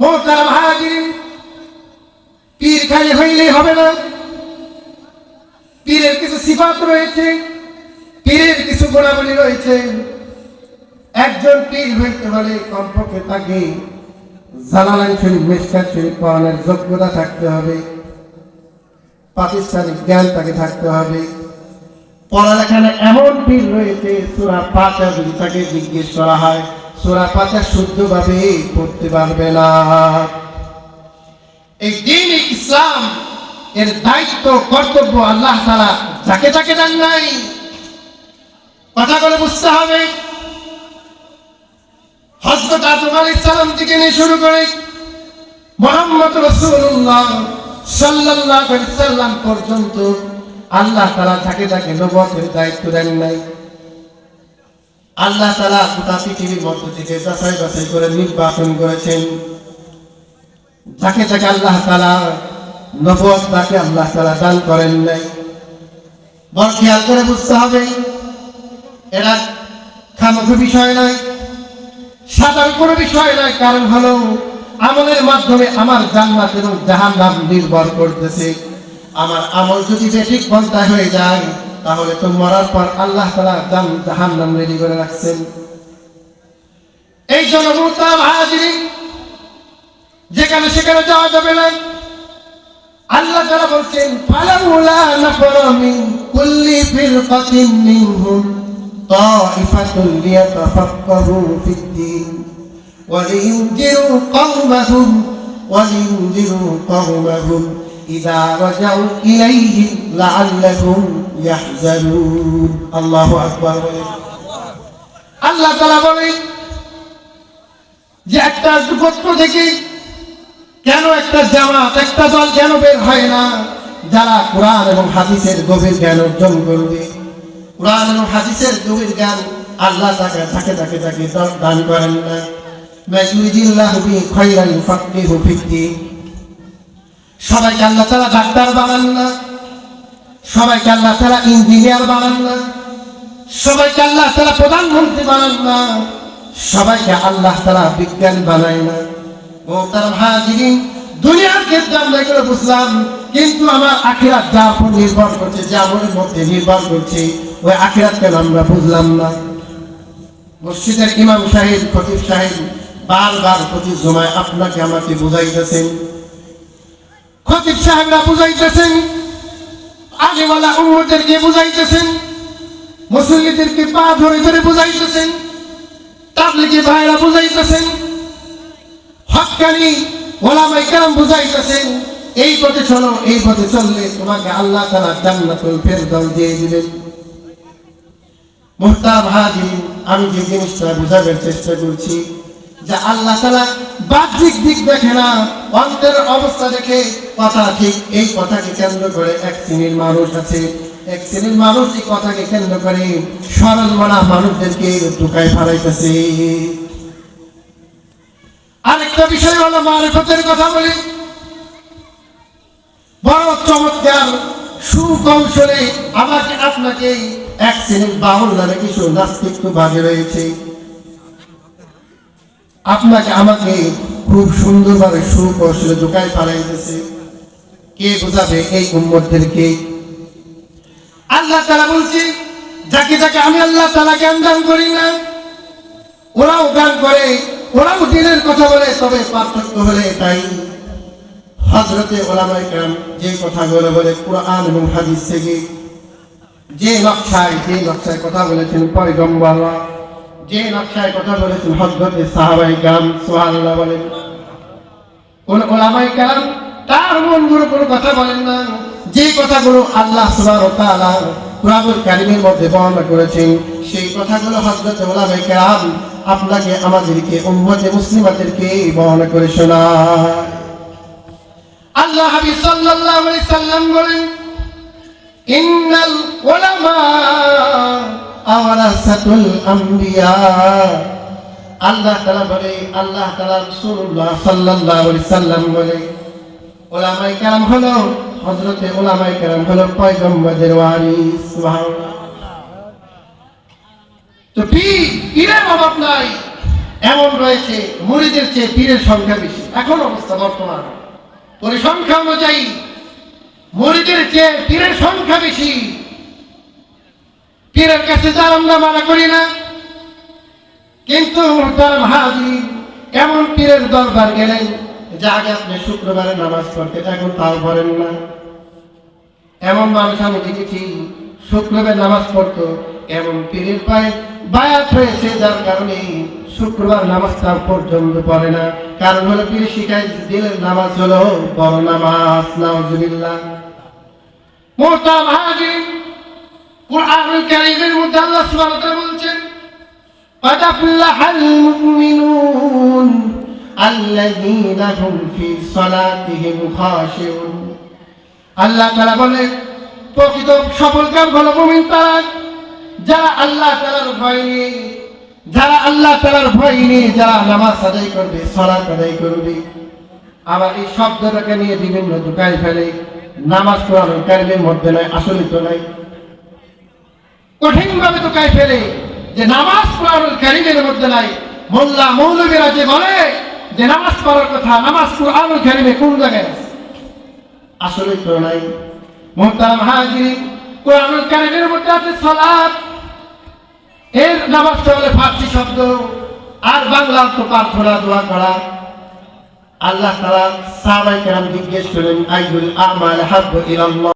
মোহতারাম হাজির পীর খালি হইলেই হবে না। পীরের কিছু সিফাত রয়েছে, পীরের কিছু গুণাবলী রয়েছে। একজন পীর হইতে হলে কমপক্ষে তাকে জালালাইন শরীফ মেসকাত শরীফ পড়ানোর যোগ্যতা থাকতে হবে। প্রাতিষ্ঠানিক জ্ঞান তাকে থাকতে হবে। পড়ালেখানে এমন পীর রয়েছে, সুরা পাঁচা তাকে জিজ্ঞেস করা হয়। সুরা পাঁচা শুদ্ধভাবে পড়তে পারবে না। এই দিন ইসলাম এর দায়িত্ব, কর্তব্য আল্লাহ তারা যাকে যাকে দেন নাই, কথা করে বুঝতে হবে। হজরত আদম আলাইহিস সালাম থেকে নিয়ে শুরু করে মোহাম্মদ রসুল্লাহ আলাইহি সাল্লাম পর্যন্ত আল্লাহ তাআলা যাকে যাকে নবুয়তের দায়িত্ব দেন নাই। আল্লাহ তাআলা গোটা পৃথিবীর মধ্য থেকে যাচাই বাছাই করে নির্বাচন করেছেন। যাকে যাকে আল্লাহ তালা নবুয়ত তাকে আল্লাহ তালা দান করেন নাই। বড় খেয়াল করে বুঝতে হবে, এরা খামুখি বিষয় নয়, সাধারণ কোনো বিষয় নয়, কারণ হলো আমলের মাধ্যমে আমার জান্নাত এবং জাহান্নাম নির্ভর করতেছে। আমার আমল যদি বেঠিক পন্থায় হয়ে যায় তাহলে তো মরার পর আল্লাহ তালা দাম জাহান নাম রেডি করে রাখছেন। এই জনমতা হাজিরি যেখানে সেখানে যাওয়া যাবে না। আল্লাহ তারা বলছেন ফালাউলা নাফারা মিন কুল্লি ফিরকাতিন মিনহুম তাইফাতুন লিয়াতাফাক্কাহু ফিদ দ্বীন ওয়ালিয়ুনজিরু কওমাহুম ওয়ালিয়ুনজিরু কওমাহুম ইযা রাজাউ ইলাইহিম লাআল্লাহুম يحزنون الله أكبر আল্লাহ তালা বলেন যে একটা গোত্র থেকে কেন একটা জামাত একটা দল কেন বের হয় না যারা কোরআন এবং হাদিসের গভীর জ্ঞান অর্জন করবে কোরআন এবং হাদিসের গভীর জ্ঞান আল্লাহ তাকে তাকে তাকে তাকে দান করেন না মাইয়ুরিদিল্লাহ বি খায়রান ফাকহিহু ফিদ্দীন সবাইকে আল্লাহ তাআলা ডাক্তার বানান না সবাইকে আল্লাহ তাআলা ইঞ্জিনিয়ার বানান না, সবাইকে আল্লাহ তারা প্রধানমন্ত্রী বানান না, সবাইকে আল্লাহ তারা বিজ্ঞানী বানায় না। ও তার হাজিরিন দুনিয়ার ক্ষেত্রে আমরা এগুলো বুঝলাম, কিন্তু আমার আখিরাত যার উপর নির্ভর করছে, যে আমলের মধ্যে নির্ভর করছে, ওই আখিরাত কেন আমরা বুঝলাম না। মসজিদের ইমাম সাহেব, খতিব সাহেব বারবার প্রতি জমায় আপনাকে আমাকে বুঝাইতেছেন। খতিব সাহেবরা বুঝাইতেছেন আলিওয়ালা উম্মদেরকে বুঝাইতেছেন, মুসল্লিদেরকে পা ধরে ধরে বুঝাইতেছেন, তাবলিগি ভাইরা বুঝাইতেছেন, হক্কানি ওলামাই কেরাম বুঝাইতেছেন, এই পথে চলো, এই পথে চললে তোমাকে আল্লাহ তাআলা জান্নাতুল ফেরদাউস দিয়ে দিবেন। মোহতাব হাজির আমি যে জিনিসটা বোঝাবার চেষ্টা করছি, যে আল্লাহ তালা বাহ্যিক দিক দেখে না অন্তরের অবস্থা দেখে কথা ঠিক, এই কথাকে কেন্দ্র করে এক শ্রেণির মানুষ আছে। এক শ্রেণির মানুষ এই কথাকে কেন্দ্র করে সরল মনা মানুষদেরকে ঢুকায় ফেলাইতেছে। আরেকটা বিষয় হলো মারেফতের কথা বলি। বড় চমৎকার সুকৌশলে আমাকে আপনাকে এক শ্রেণির বাউল নামে কিছু নাস্তিক ভাগে রয়েছে। আপনাকে আমাকে খুব সুন্দরভাবে সুকৌশলে ঢুকায় ফেলাইতেছে কে বোঝাবে এই উম্মতদেরকে? আল্লাহ তালা বলছি, যাকে যাকে আমি আল্লাহ তালা জ্ঞান দান করি না, ওরাও গান করে, ওরাও দিনের কথা বলে, তবে পার্থক্য হলে তাই। হজরতে ওলামাই কাম যে কথাগুলো বলে কোরআন এবং হাদিস থেকে, যে নকশায় যে নকশায় কথা বলেছেন পয়গম্বররা যে নকশায় কথা বলেছেন হজরতে সাহাবাই বলেন। কোন ওলামাই কালাম তার মন কোনো কথা বলেন না। যে কথাগুলো আল্লাহ ওয়া তাআলা মধ্যে বর্ণনা করেছেন, সেই কথাগুলো হযরত ওলামায়ে কেরাম আপনাকে আমাদেরকে, উম্মতে মুসলিমাদেরকে বর্ণনা করে শোনায়। আল্লাহ হাবিব সাল্লাল্লাহু আলাইহি সাল্লাম বলেন, ইন্নাল উলামা আওরাসাতুল আম্বিয়া। আল্লাহ তাআলা বলে, আল্লাহ তাআলা রাসূলুল্লাহ সাল্লাল্লাহু আলাইহি সাল্লাম বলে, ওলামায়ে কেরাম হলো হযরতে ওলামায়ে কেরাম হলো পয়গম্বরদের ওয়ারিস, সুবহানাল্লাহ। তো পীর, পীরের অভাব নাই। এমন রয়েছে, মুড়িদের চেয়ে পীরের সংখ্যা বেশি। এখন অবস্থা বর্তমান। পরিসংখ্যা অনুযায়ী, মুড়িদের চেয়ে পীরের সংখ্যা বেশি। পীরের কাছে যার আমরা মানা করি না। কিন্তু এমন পীরের দরবার গেলেন যে আগে আপনি শুক্রবারে নামাজ পড়তে এখন তাও পড়েন না। এমন মানুষ আমি দেখেছি, শুক্রবার নামাজ পড়তো, এমন পীরের পায়ে বায়াত হয়েছে, যার কারণে শুক্রবার নামাজটা পর্যন্ত পড়ে না। কারণ হলো পীর শিখাই দিলের নামাজ হলো বড় নামাজ, নাউজুবিল্লাহ। মোহতারাম হাজির কোরআনুল কারীমের মধ্যে আল্লাহ সুবহানাহু ওয়া তাআলা বলছেন قد أفلح المؤمنون الذين هم في صلاتهم خاشعون আল্লাহ তাআলা বলে প্রকৃত সফল কাম হলো মুমিন তারা যারা আল্লাহ তাআলার ভয় নিয়ে যারা আল্লাহ তাআলার ভয় নিয়ে যারা নামাজ আদায় করবে সালাত আদায় করবে আবার এই শব্দটাকে নিয়ে বিভিন্ন দোকায় ফেলে নামাজ কোরআন কারিমের মধ্যে নয় আসলে তো নাই কঠিন ভাবে দোকায় ফেলে যে নামাজ কোরআনুল কারিমের মধ্যে নাই। মোল্লা মৌলবীরা যে বলে যে নামাজ পড়ার কথা, নামাজ কোরআনুল কারিমে কোন জায়গায় আসলে তো নাই। মোহতারাম হাজির, কোরআনুল কারিমের মধ্যে আছে সালাত। এর নামাজটা হলে ফার্সি শব্দ, আর বাংলা তো প্রার্থনা, দোয়া করা। আল্লাহ তারা সাহাবাই কেরাম জিজ্ঞেস করেন আইগুল আমাল হাব্বু ইলাল্লাহ?